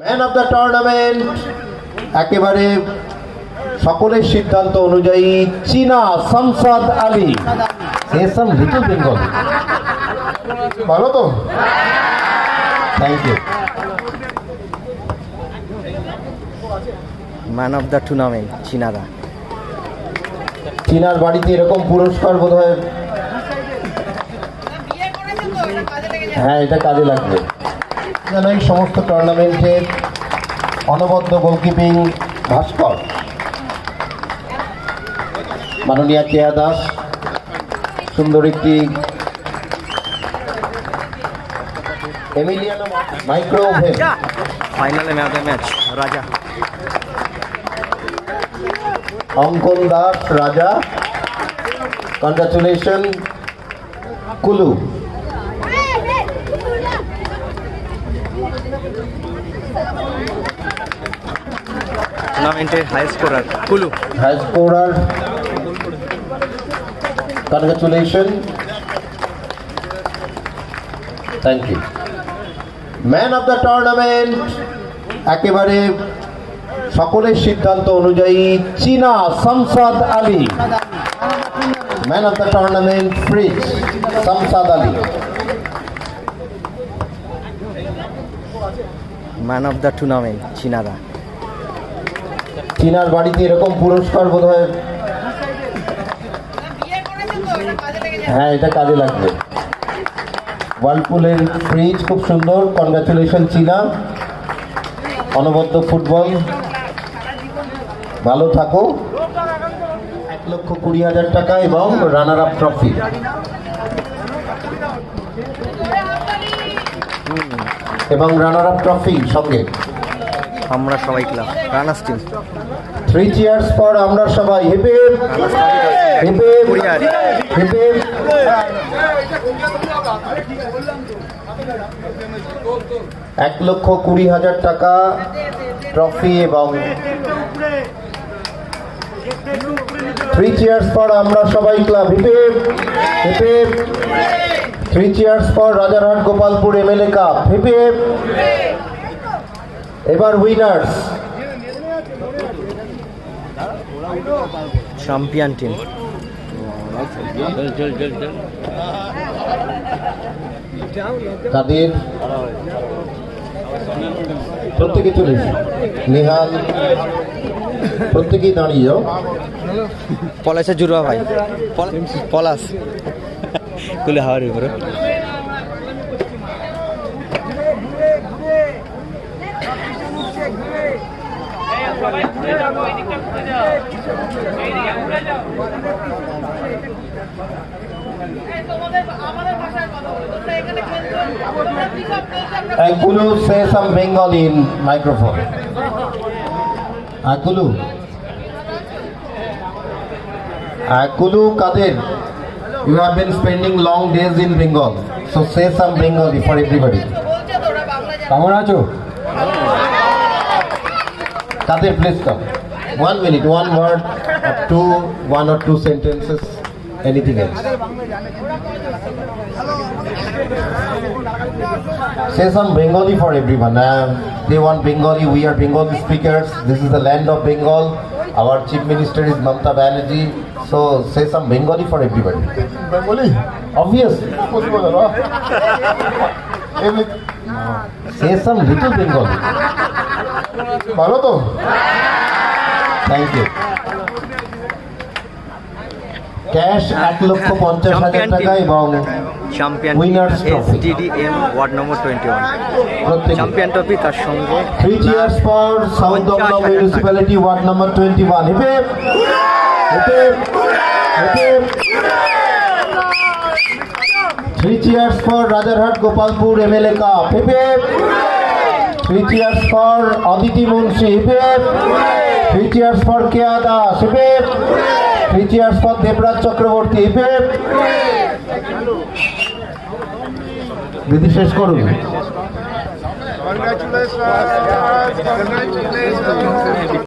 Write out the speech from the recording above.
Man of the tournament একেবারে সকলের সিদ্ধান্ত অনুযায়ী চীনা সংসদ আলী। এসম লিটল বেঙ্গল ভালো তো? Thank you man of the tournament চীনারা। চীনার বাড়িতে এরকম পুরস্কার বোধ হয় হ্যাঁ এটা কাজে লাগবে। যেন এই সমস্ত টুর্নামেন্টের অনবদ্য গোলকিপিং ভাস্কর। মাননীয়া কেয়া দাস সুন্দর একটি এমিলিয়ানো ফাইনালে ম্যাচ ম্যাচ রাজা অঙ্কন দাস রাজা। কংগ্রাচুলেশন কুলু। টুর্নামেন্টের high scorer Kulu high scorer. Congratulations. Thank you. Man of the tournament একেবারে সকলের সিদ্ধান্ত অনুযায়ী চীনা সংসদ Ali man of the tournament ফ্রিজ সংসদ Ali man of the tournament চীনারা চীনার বাড়িতে এরকম পুরস্কার বোধ হয় হ্যাঁ এটা কাজে লাগবে। ওয়ার্লপুলের ফ্রিজ খুব সুন্দর। কনগ্রাচুলেশন চীনা। অনবদ্য ফুটবল। ভালো থাকো। এক লক্ষ কুড়ি হাজার টাকা এবং রানার আপ ট্রফি এবং রানার আপ ট্রফি সঙ্গে। আমরা সবাই club runners team three cheers পর আমরা সবাই। হেপে। হেপে। এক লক্ষ কুড়ি হাজার টাকা ট্রফি এবং থ্রি চেয়ার্স পর আমরা সবাই club hip hip. Three cheers পর রাজারহাট গোপালপুর এমএলএ কাপ হিপে এবার উইনার্স চ্যাম্পিয়ন টিম তাদের প্রত্যেকে চলে। নেহাল প্রত্যেকেই দাঁড়িয়ে যাও। পলাশে জুড়বা ভাই। পলাশ। কুলে হাওয়ার উপরে Akulu say some Bengali in microphone. Akulu. Akulu Kadir, you have been spending long days in Bengal. So say some Bengali for everybody. কেমন আছো Kader please come one minute one word to one or two sentences anything else Say some Bengali for everyone. Uh, they want Bengali. We are Bengali speakers. This is the land of Bengal. Our chief minister is Mamta Banerjee. So say some Bengali for everybody. Bengali Obviously. Say some little Bengali. ভালো তো Thank you. Cash এক লক্ষ পঞ্চাশ হাজার টাকা এবং champion Winners এস trophy. DDM ward number twenty one champion trophy তার সঙ্গে three cheers for south Dum Dum municipality ward number twenty one three cheers for Rajarhat Gopalpur MLA cup hip three cheers for Aditi Munshi hip three cheers for Keya Das hip three cheers for Debraj Chakraborty hip দিদি শেষ করুন।